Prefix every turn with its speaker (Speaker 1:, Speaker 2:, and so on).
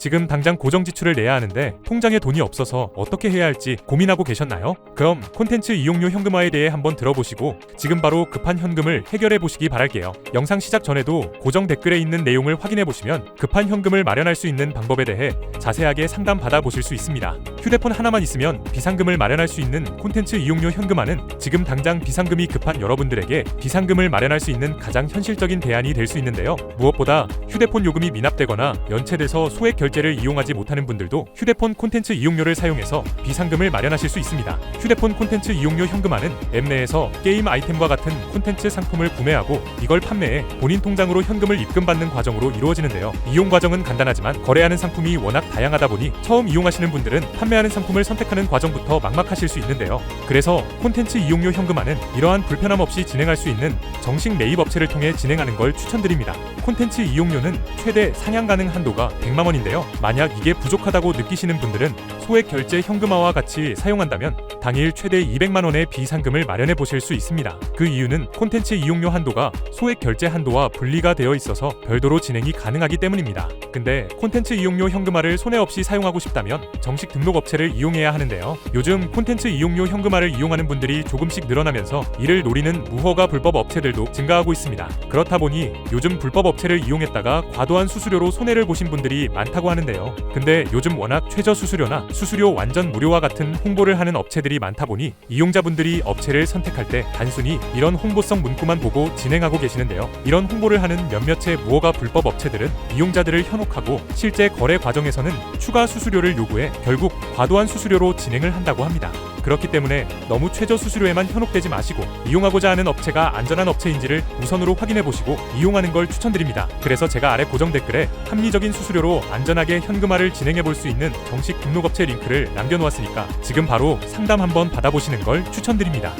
Speaker 1: 지금 당장 고정 지출을 내야 하는데 통장에 돈이 없어서 어떻게 해야 할지 고민하고 계셨나요? 그럼 콘텐츠 이용료 현금화에 대해 한번 들어보시고 지금 바로 급한 현금을 해결해 보시기 바랄게요. 영상 시작 전에도 고정 댓글에 있는 내용을 확인해 보시면 급한 현금을 마련할 수 있는 방법에 대해 자세하게 상담 받아 보실 수 있습니다. 휴대폰 하나만 있으면 비상금을 마련할 수 있는 콘텐츠 이용료 현금화는 지금 당장 비상금이 급한 여러분들에게 비상금을 마련할 수 있는 가장 현실적인 대안이 될 수 있는데요. 무엇보다 휴대폰 요금이 미납되거나 연체돼서 소액 결 제를 이용하지 못하는 분들도 휴대폰 콘텐츠 이용료를 사용해서 비상금을 마련하실 수 있습니다. 휴대폰 콘텐츠 이용료 현금화는 앱 내에서 게임 아이템과 같은 콘텐츠 상품을 구매하고 이걸 판매해 본인 통장으로 현금을 입금받는 과정으로 이루어지는데요. 이용 과정은 간단하지만 거래하는 상품이 워낙 다양하다 보니 처음 이용하시는 분들은 판매하는 상품을 선택하는 과정부터 막막하실 수 있는데요. 그래서 콘텐츠 이용료 현금화는 이러한 불편함 없이 진행할 수 있는 정식 매입 업체를 통해 진행하는 걸 추천드립니다. 콘텐츠 이용료는 최대 상향 가능 한도가 100만 원인데요. 만약 이게 부족하다고 느끼시는 분들은 소액 결제 현금화와 같이 사용한다면 당일 최대 200만 원의 비상금을 마련해 보실 수 있습니다. 그 이유는 콘텐츠 이용료 한도가 소액 결제 한도와 분리가 되어 있어서 별도로 진행이 가능하기 때문입니다. 근데 콘텐츠 이용료 현금화를 손해 없이 사용하고 싶다면 정식 등록 업체를 이용해야 하는데요. 요즘 콘텐츠 이용료 현금화를 이용하는 분들이 조금씩 늘어나면서 이를 노리는 무허가 불법 업체들도 증가하고 있습니다. 그렇다 보니 요즘 불법 업체를 이용했다가 과도한 수수료로 손해를 보신 분들이 많 하는데요. 근데 요즘 워낙 최저 수수료나 수수료 완전 무료와 같은 홍보를 하는 업체들이 많다 보니 이용자분들이 업체를 선택할 때 단순히 이런 홍보성 문구만 보고 진행하고 계시는데요. 이런 홍보를 하는 몇몇의 무허가 불법 업체들은 이용자들을 현혹하고 실제 거래 과정에서는 추가 수수료를 요구해 결국 과도한 수수료로 진행을 한다고 합니다. 그렇기 때문에 너무 최저 수수료에만 현혹되지 마시고 이용하고자 하는 업체가 안전한 업체인지를 우선으로 확인해 보시고 이용하는 걸 추천드립니다. 그래서 제가 아래 고정 댓글에 합리적인 수수료로 안전하게 현금화를 진행해 볼 수 있는 정식 등록업체 링크를 남겨놓았으니까 지금 바로 상담 한번 받아보시는 걸 추천드립니다.